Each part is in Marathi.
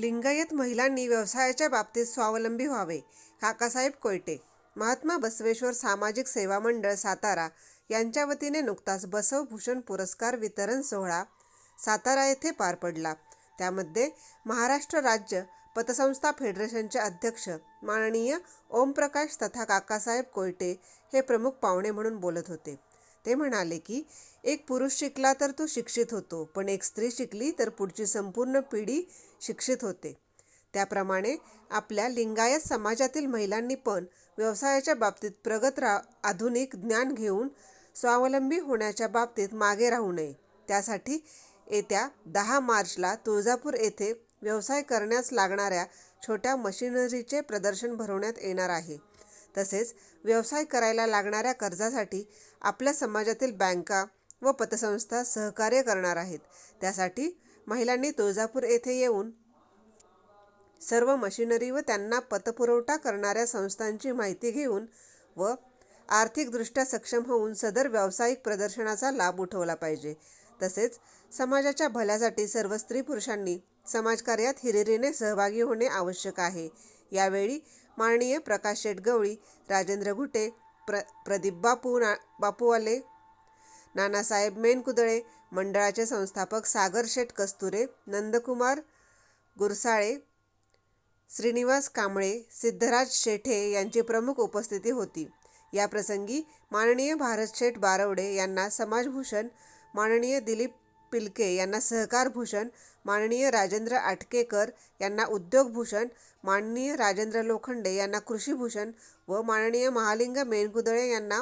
लिंगायत महिलांनी व्यवसायाच्या बाबतीत स्वावलंबी व्हावे काकासाहेब कोयटे महात्मा बसवेश्वर सामाजिक सेवा मंडळ सातारा यांच्या वतीने नुकताच बसवभूषण पुरस्कार वितरण सोहळा सातारा येथे पार पडला. त्यामध्ये महाराष्ट्र राज्य पतसंस्था फेडरेशनचे अध्यक्ष माननीय ओमप्रकाश तथा काकासाहेब कोयटे हे प्रमुख पाहुणे म्हणून बोलत होते. ते म्हणाले की एक पुरुष शिकला तर तो शिक्षित होतो पण एक स्त्री शिकली तर पुढची संपूर्ण पिढी शिक्षित होते. त्याप्रमाणे आपल्या लिंगायत समाजातील महिलांनी पण व्यवसायाच्या बाबतीत प्रगत रा आधुनिक ज्ञान घेऊन स्वावलंबी होण्याच्या बाबतीत मागे राहू नये. त्यासाठी येत्या दहा मार्चला तुळजापूर येथे व्यवसाय करण्यास लागणाऱ्या छोट्या मशिनरीचे प्रदर्शन भरवण्यात येणार आहे. तसेच व्यवसाय करायला लागणाऱ्या कर्जासाठी आपल्या समाजातील बँका व पतसंस्था सहकार्य करणार आहेत. त्यासाठी महिलांनी तुळजापूर येथे येऊन सर्व मशिनरी व त्यांना पतपुरवठा करणाऱ्या संस्थांची माहिती घेऊन व आर्थिकदृष्ट्या सक्षम होऊन सदर व्यावसायिक प्रदर्शनाचा लाभ उठवला पाहिजे. तसेच समाजाच्या भल्यासाठी सर्व स्त्री पुरुषांनी समाजकार्यात हिरिरीने सहभागी होणे आवश्यक आहे. यावेळी माननीय प्रकाश शेटगवळी राजेंद्र घुटे प्र प्रदीप बापू ना बापूवाले नानासाहेब मेनकुदळे मंडळाचे संस्थापक सागर शेठ कस्तुरे नंदकुमार गुरसाळे श्रीनिवास कांबळे सिद्धराज शेठे यांची प्रमुख उपस्थिती होती. या प्रसंगी माननीय भारत शेठ बारवडे यांना समाजभूषण माननीय दिलीप पिलके यांना सहकार भूषण माननीय राजेंद्र आटकेकर यांना उद्योगभूषण माननीय राजेंद्र लोखंडे यांना कृषीभूषण व माननीय महालिंग मेनकुदळे यांना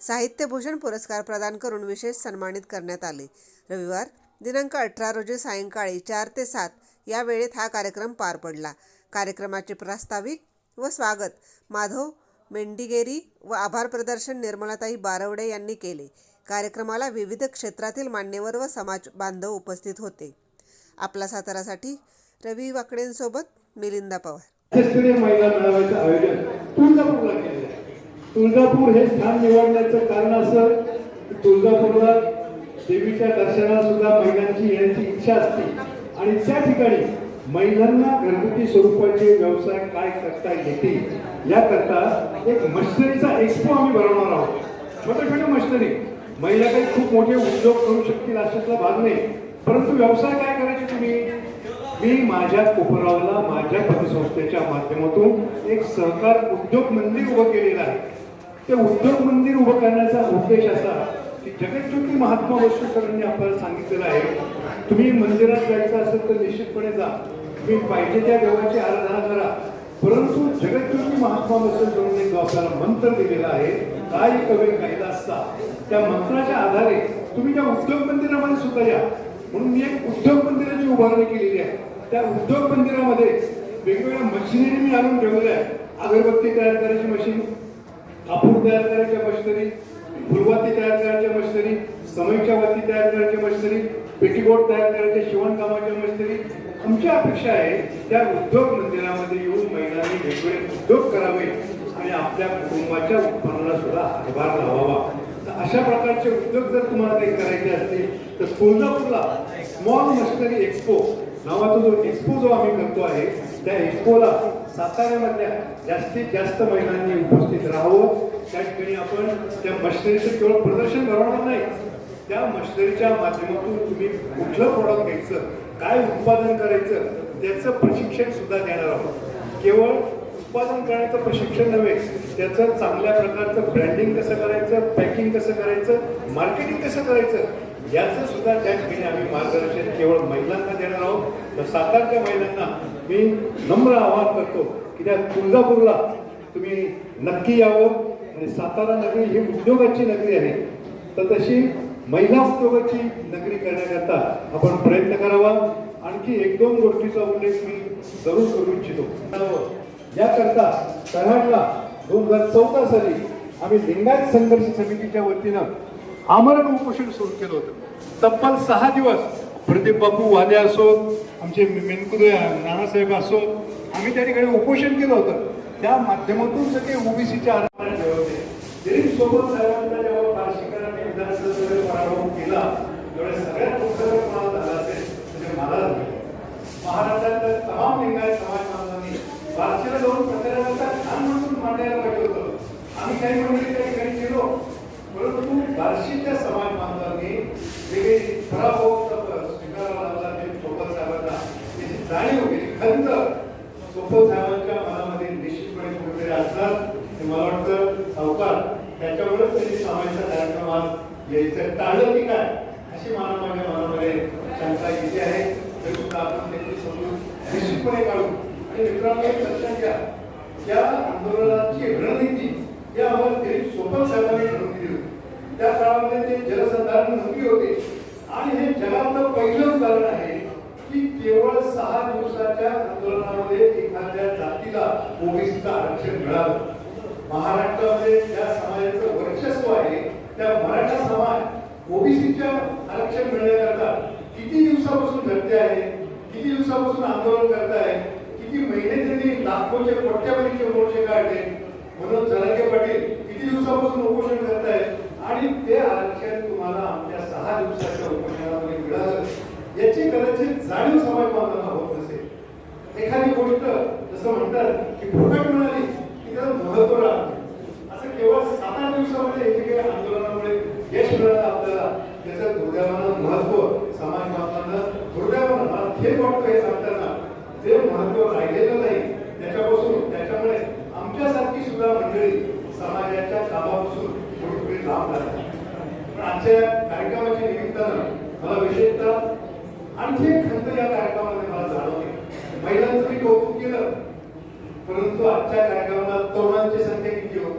साहित्यभूषण पुरस्कार प्रदान करून विशेष सन्मानित करण्यात आले. रविवार दिनांक अठरा रोजी सायंकाळी चार ते सात या वेळेत हा कार्यक्रम पार पडला. कार्यक्रमाचे प्रास्ताविक व स्वागत माधव मेंडिगेरी व आभार प्रदर्शन निर्मलाताई बारवडे यांनी केले. कार्यक्रमाला विविध क्षेत्रातील मान्यवर व समाज बांधव उपस्थित होते. आपला सातारासाठी रवी वाकडेंसोबत मिलिंदा पवार. महिला मेळाव्याचं आयोजन तुळजापूर हे स्थान निवडण्याचं कारण असं तुळजापूरला देवीच्या दर्शनाला सुद्धा महिलांची यांची इच्छा असते. आणि त्या ठिकाणी महिलांना घरगुती स्वरूपाचे व्यवसाय काय करता येतील याकरता एक मशनरीचा एक्सपो आम्ही भरवणार आहोत. छोट्या छोट्या मशनरी. महिला काही खूप मोठे उद्योग करू शकतील अशातला भाग नाही. परंतु व्यवसाय काय करायचे तुम्ही? मी माझ्या कोपरावला माझ्या पतसंस्थेच्या माध्यमातून एक सहकार उद्योग मंदिर उभं केलेलं आहे. ते उद्योग मंदिर उभं करण्याचा उद्देश असा की जगज्योती महात्मा बसवेश्वरांनी आपल्याला सांगितलेलं आहे तुम्ही मंदिरात जायचं असेल तर निश्चितपणे जा. तुम्ही पाहिजे त्या देवाची आराधना करा. परंतु जगज्योती महात्मा बसवेश्वरांनी जो आपल्याला मंत्र दिलेला आहे काय कवे असता त्या मंत्राच्या आधारे तुम्ही त्या उद्योग मंदिरामध्ये सुद्धा या. म्हणून मी एक उद्योग मंदिराची उभारणी केलेली आहे. त्या उद्योग मंदिरामध्ये वेगवेगळ्या मशिनरी मी आणून ठेवलेल्या आहेत. अगरबत्ती तयार करायची मशीन कापूर तयार करायच्या मशिनरी फुलवाती तयार करायच्या मशिनरी समईच्या वाती तयार करायच्या मशिनरी पेटीकोट तयार करायच्या शिवणकामाच्या मशिनरी. आमची अपेक्षा आहे त्या उद्योग मंदिरामध्ये येऊन महिलांनी वेगवेगळे उद्योग करावे आणि आपल्या कुटुंबाच्या उत्पन्नाला सुद्धा हातभार लावावा. तर अशा प्रकारचे उद्योग जर तुम्हाला काही करायचे असतील तर तुळजापूरला स्मॉल मशिनरी एक्सपो नावाचा जो एक्सपो जो आम्ही करतो आहे त्या एक्सपोला साताऱ्यामधल्या जास्तीत जास्त महिलांनी उपस्थित राहावं त्या ठिकाणी आपण त्या मशिनरीचं केवळ प्रदर्शन करणार नाही. त्या मशिनरीच्या माध्यमातून तुम्ही कुठलं प्रॉडक्ट घ्यायचं काय उत्पादन करायचं त्याचं प्रशिक्षण सुद्धा देणार आहोत. केवळ उत्पादन करण्याचं प्रशिक्षण नव्हे त्याचं चांगल्या प्रकारचं ब्रँडिंग कसं करायचं पॅकिंग कसं करायचं मार्केटिंग कसं करायचं याचं सुद्धा त्या ठिकाणी आम्ही मार्गदर्शन केवळ महिलांना देणार आहोत. तर सातारच्या महिलांना मी नम्र आवाहन करतो की त्या तुळजापूरला तुम्ही नक्की यावं. आणि सातारा नगरी ही उद्योगाची नगरी आहे. तर तशी महिला उद्योगाची नगरी करण्याकरता आपण प्रयत्न करावा. आणखी एक दोन गोष्टीचा उल्लेख मी जरूर करू इच्छितो. याकरता कराडला दोन हजार चौदा साली आम्ही लिंगायत संघर्ष समितीच्या वतीनं आमरण उपोषण सुरू केलं होतं. तब्बल सहा दिवस प्रदीप बापू वाले असोत आमचे मेनकुदे नानासाहेब असोत आम्ही त्या ठिकाणी उपोषण केलं होतं. त्या माध्यमातून सगळे ओबीसीचे आरक्षण ठेवले होते. जरी सोबत साहेबांचा जेव्हा फारशीकरांनी विधानसभेमध्ये पराभव केला तेवढ्या सगळ्यात मोठं जर कोणाला झाला असेल म्हणजे मला झालं. महाराष्ट्रात तमाम लिंगायत बारशीला जाऊन प्रचाराचा छान म्हणून मांडायला पाहिजे होतं. आम्ही काही मंडळी त्या ठिकाणी गेलो परंतु बार्शीच्या समाज बांधवांनी जे काही पराभव स्वीकारावा लागला ते चोपल साहेबांना त्याची जाणीव केली खंत चोपल साहेबांच्या मनामध्ये निश्चितपणे कुठेतरी असतात ते मला वाटतं सावकार त्याच्यावरच त्यांनी समाजाचा कार्यक्रम आज यायचं टाळलं की काय? अशी मला माझ्या मनामध्ये शंका येते आहे. तरी सुद्धा आपण त्याची समजून निश्चितपणे काढू मित्रांनो लक्षात घ्या या. आंदोलनाची रणनीती या आम्हाला दिलीप सोपल साहेबांनी ठरवून दिली होती. त्या काळामध्ये ते जलसंधारण मंत्री होते. आणि हे जगातलं पहिलंच कारण आहे की केवळ सहा दिवसाच्या आंदोलनामध्ये एखाद्या जातीला ओबीसीचं आरक्षण मिळालं. महाराष्ट्रामध्ये ज्या समाजाचं वर्चस्व आहे त्या मराठा समाज ओबीसीच्या आरक्षण मिळण्याकरता किती दिवसापासून झटते आहे किती दिवसापासून आंदोलन करत आहे किती महिने त्यांनी लाखोचे कोट्यावधीचे मोर्चे काढले? म्हणून जरांगे पाटील किती दिवसापासून उपोषण करत आणि ते आरक्षण तुम्हाला आमच्या सहा दिवसाच्या उपोषणामध्ये मिळालं. याची कदाचित जाणीव समाज बांधवांना होत नसेल. एखादी गोष्ट जसं म्हणतात की फुकट मिळाली की त्याचं महत्त्व राहतं. असं केवळ सात आठ दिवसामध्ये हे काही आंदोलनामुळे यश मिळालं आपल्याला त्याचं दुर्दैवानं महत्त्व समाज बांधवांना दुर्दैवानं मला थेट वाटतं हे सांगतात महत्त्व राहिलेलं नाही. त्याच्यापासून त्याच्यामुळे आमच्यासारखी सुद्धा मंडळी समाजाच्या कामापासून थोडी थोडी लांब राहतात पण आजच्या कार्यक्रमाच्या निमित्तानं मला विशेषतः आणखी एक खंत या कार्यक्रमामध्ये मला जाणवते. महिलांचं मी कौतुक केलं परंतु आजच्या कार्यक्रमात तरुणांची संख्या किती हो?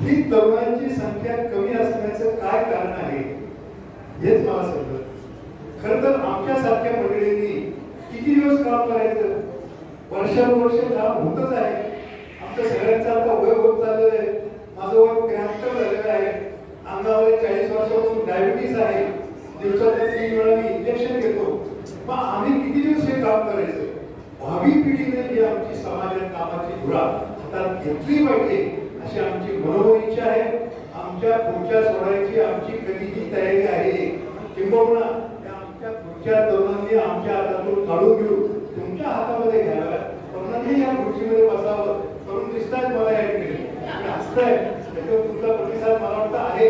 ही तरुणांची संख्या कमी असण्याचं काय कारण आहे हेच मला समजत खर तर आमच्यासारख्या मंडळींनी किती दिवस काम करायचं? वर्षानुवर्ष काम होतच आहे. आमच्या सगळ्यांचा आता वय होत चाललेलं आहे माझं वय त्र्याहत्तर झालेलं आहे. अंगावर चाळीस वर्षापासून डायबिटीस आहे. दिवसात तीन वेळा मी इंजेक्शन घेतो. मग आम्ही किती दिवस हे काम करायचं? भावी पिढीने जी आमची समाजात कामाची धुरा हातात घेतली पाहिजे अशी आमची मनोमन इच्छा आहे. आमच्या पुढच्या सोडायची आमची कधीही तयारी आहे. किंबहुना आमच्या तरुणांनी आमच्या हातातून काढून घेऊन तुमच्या हातामध्ये घ्याव्या तरुणांनी या खुर्चीमध्ये बसावं. तरुण दिसतात मला या ठिकाणी. हसताय. त्याच्यावर तुमचा प्रतिसाद मला वाटतं आहे.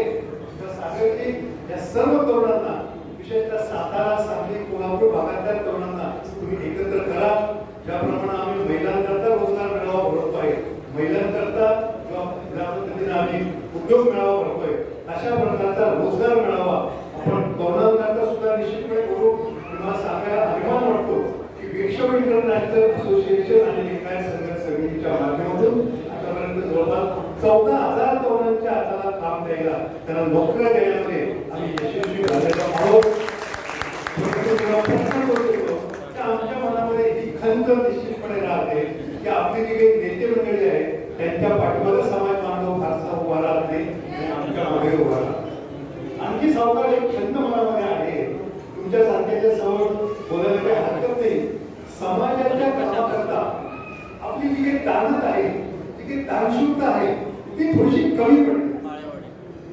तर की या सर्व तरुणांना विशेषतः सातारा सांगली कोल्हापूर भागातल्या तरुणांना तुम्ही एकत्र करा. ज्याप्रमाणे आम्ही महिलांकरता रोजगार मिळावा भरवतो आहे. महिलांकरता किंवा आम्ही उद्योग मिळावा भरतोय अशा प्रकारचा रोजगार मिळावा आपण तरुणांकरता सुद्धा निश्चितपणे करू मला सांगायला अभिमान वाटतो की विश्व शिक्षण आणि लिंगायत संघर्ष समितीच्या माध्यमातून आतापर्यंत जवळपास चौदा हजार तरुणांच्या हाताला काम द्यायला त्यांना नोकऱ्या द्यायला आम्ही यशस्वी झालेलो आहोत. आमच्या मनामध्ये ही खंत निश्चितपणे राहते की आपली जी काही नेते मंडळी आहेत त्यांच्या पाठीमागे समाज बांधव फारसा उभा राहत नाही आणि आमच्या मागे उभा राहतो आणखी सावकार एक खंत मनामध्ये आहे तुमच्या सारख्याच्या समोर बोलायला काही हरकत नाही समाजाच्या कामाकरता आपली जी काही ताणत आहे जी ताणशुद्धता आहे. ती थोडीशी कमी पडते.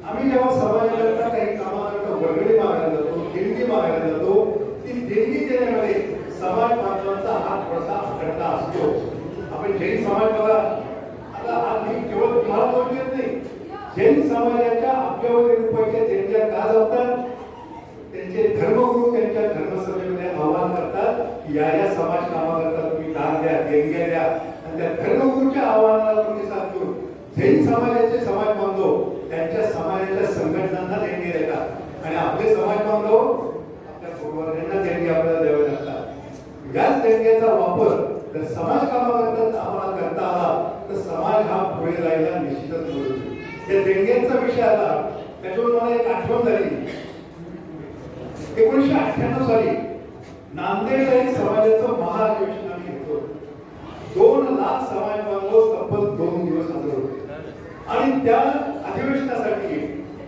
आम्ही जेव्हा समाजाकरता काही कामाकरता वर्गणी मागायला जातो देणगी मागायला जातो ती देणगी देण्यामध्ये समाज बांधवांचा हात थोडासा आखडता असतो. आपण जैन समाज बघा. आता हा मी केवळ तुम्हाला दोष देत नाही. जैन समाजाच्या अब्जावधी रुपयाच्या देणग्या का जातात? त्यांचे धर्मगुरू त्यांच्या धर्मसभेमध्ये आवाहन करतात की या या समाज कामाकरता तुम्ही दान द्या देणग्या द्या. आणि त्या धर्मगुरूच्या आव्हानाला देऊन जैन समाजाचे समाज बांधव त्यांच्या समाजाच्या संघटनांना त्यांनी देतात. आणि आपले समाज बांधव आपल्या पूर्वजांना देणगी आपल्याला द्यावे लागतात. याच देणग्याचा वापर जर समाज कामाकरता आम्हाला करता आला तर समाज हा पुढे जायला निश्चितच मदत या देणग्यांचा विषय आला त्याच्यावर मला एक आठवण झाली. एकोणीसशे अठ्ठ्याण्णव साली नांदेड एक समाजाचं महाअधिवेशन आम्ही घेतो दोन लाख समाज बांधव तब्बल दोन दिवस हजर होते. आणि त्या अधिवेशनासाठी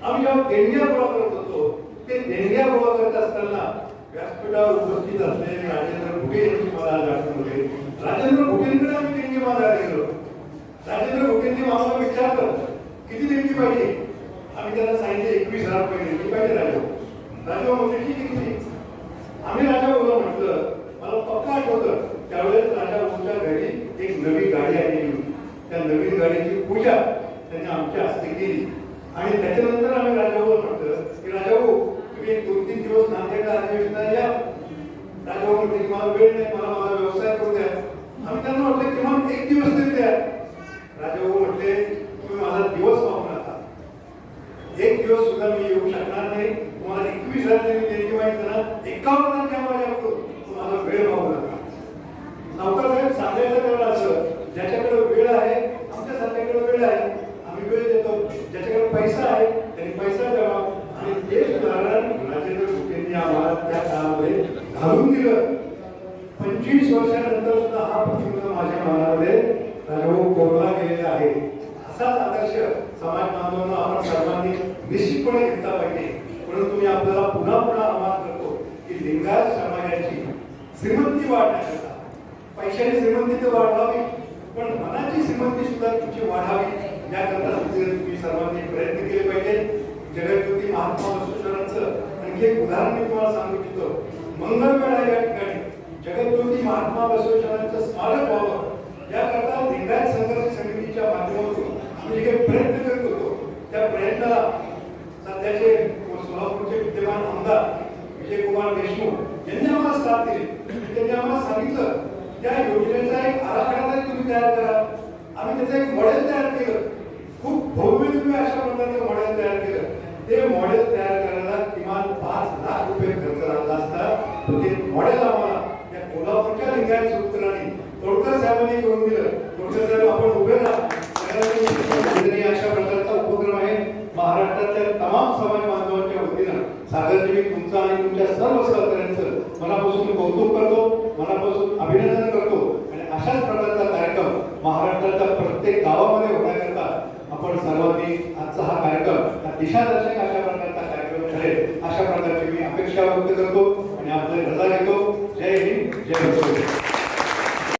आम्ही जेव्हा देणग्या गोळा करत होतो ते देणग्या गोळा करत असताना व्यासपीठावर उपस्थित असलेले राजेंद्र भुगे यांची मला आज आठवण होते. राजेंद्र भुगेंकडे आम्ही देणगी मागायला गेलो. राजेंद्र भुगेंनी आम्हाला विचारलं किती देणगी पाहिजे? आम्ही त्यांना सांगितले एकवीस हजार रुपये देणगी पाहिजे राजा. राजा म्हणजे ठीक आहे किती आम्ही राजा भाऊला म्हटलं मला पक्का आठवतं त्यावेळेस राजा भाऊच्या घरी एक नवी गाडी आलेली त्या नवीन गाडीची पूजा त्यांनी आमच्या हस्ते केली. आणि त्याच्यानंतर आम्ही राजाभाऊ म्हटलं की राजाभाऊ तुम्ही एक दोन तीन दिवस नांदेडला अधिवेशनाला या. राजाभाऊ म्हटले की मला वेळ नाही मला माझा व्यवसाय करू द्या. आम्ही त्यांना म्हटलं किमान एक दिवस तरी द्या राजाभाऊ म्हटले तुम्ही माझा दिवस मागू नका एक दिवस सुद्धा मी येऊ शकणार नाही तुम्हाला एकवीस हजार मी देणगी माहिती ना एकावन्न हजार द्या माझ्याकडून तो माझा वेळ मागू नका सावकार साहेब सांगायचं कारण असं ज्याच्याकडे वेळ आहे आमच्या सारख्याकडे वेळ आहे आम्ही वेळ देतो ज्याच्याकडे पैसा आहे त्यांनी पैसा द्यावा आणि ते उदाहरण राजेंद्र कुटेंनी आम्हाला त्या काळामध्ये घालून दिलं. पंचवीस वर्षानंतर सुद्धा हा प्रसंग माझ्या मनामध्ये राजाभाऊ कोरला गेलेला आहे. असाच आदर्श समाज बांधवांना आपण सर्वांनी निश्चितपणे घेतला पाहिजे. म्हणून तुम्ही आपल्याला पुन्हा पुन्हा आवाहन करतो की लिंगायत समाजाची श्रीमंती वाढण्याकरता. पैशाने श्रीमंती तर वाढवावी पण मनाची श्रीमंती सुद्धा तुमची वाढावी याकरता तुम्ही तुम्ही सर्वांनी प्रयत्न केले पाहिजे जगज्योती महात्मा बसवेश्वरांचं आणखी एक उदाहरण मी तुम्हाला सांगू इच्छितो. मंगळवेळ या ठिकाणी जगज्योती महात्मा बसवेश्वरांचं स्मारक व्हावं. याकरता लिंगायत संघर्ष समितीच्या माध्यमातून आम्ही जे काही प्रयत्न करत होतो त्या प्रयत्नाला सध्याचे सोलापूरचे विद्यमान आमदार विजयकुमार देशमुख यांनी आम्हाला साथ दिली. त्यांनी आम्हाला सांगितलं त्या योजनेचा एक आराखडा तुम्ही तयार करा. आम्ही त्याचं एक मॉडेल तयार केलं. खूप भव्य तुम्ही अशा प्रकारचं मॉडेल तयार केलं. ते मॉडेल तयार करायला किमान पाच लाख रुपये खर्च लागला असता. ते मॉडेल आम्हाला या कोल्हापूरच्या लिंगायत सूत्रांनी तोडकर साहेबांनी करून दिलं. तोडकर साहेब आपण उभे राहा. अशा प्रकारचा उपक्रम आहे. महाराष्ट्रातल्या तमाम समाज बांधवांच्या वतीनं सागरजी मी तुमचं आणि तुमच्या सर्व सहकार्यांचं मनापासून कौतुक करतो मनापासून अभिनंदन करतो. आणि अशाच प्रकारचा कार्यक्रम महाराष्ट्राच्या प्रत्येक गावामध्ये होण्याकरता आपण सर्वांनी आजचा हा कार्यक्रम हा दिशादर्शक अशा प्रकारचा कार्यक्रम ठरेल अशा प्रकारची मी अपेक्षा व्यक्त करतो आणि आपले रजा घेतो जय हिंद जय भारत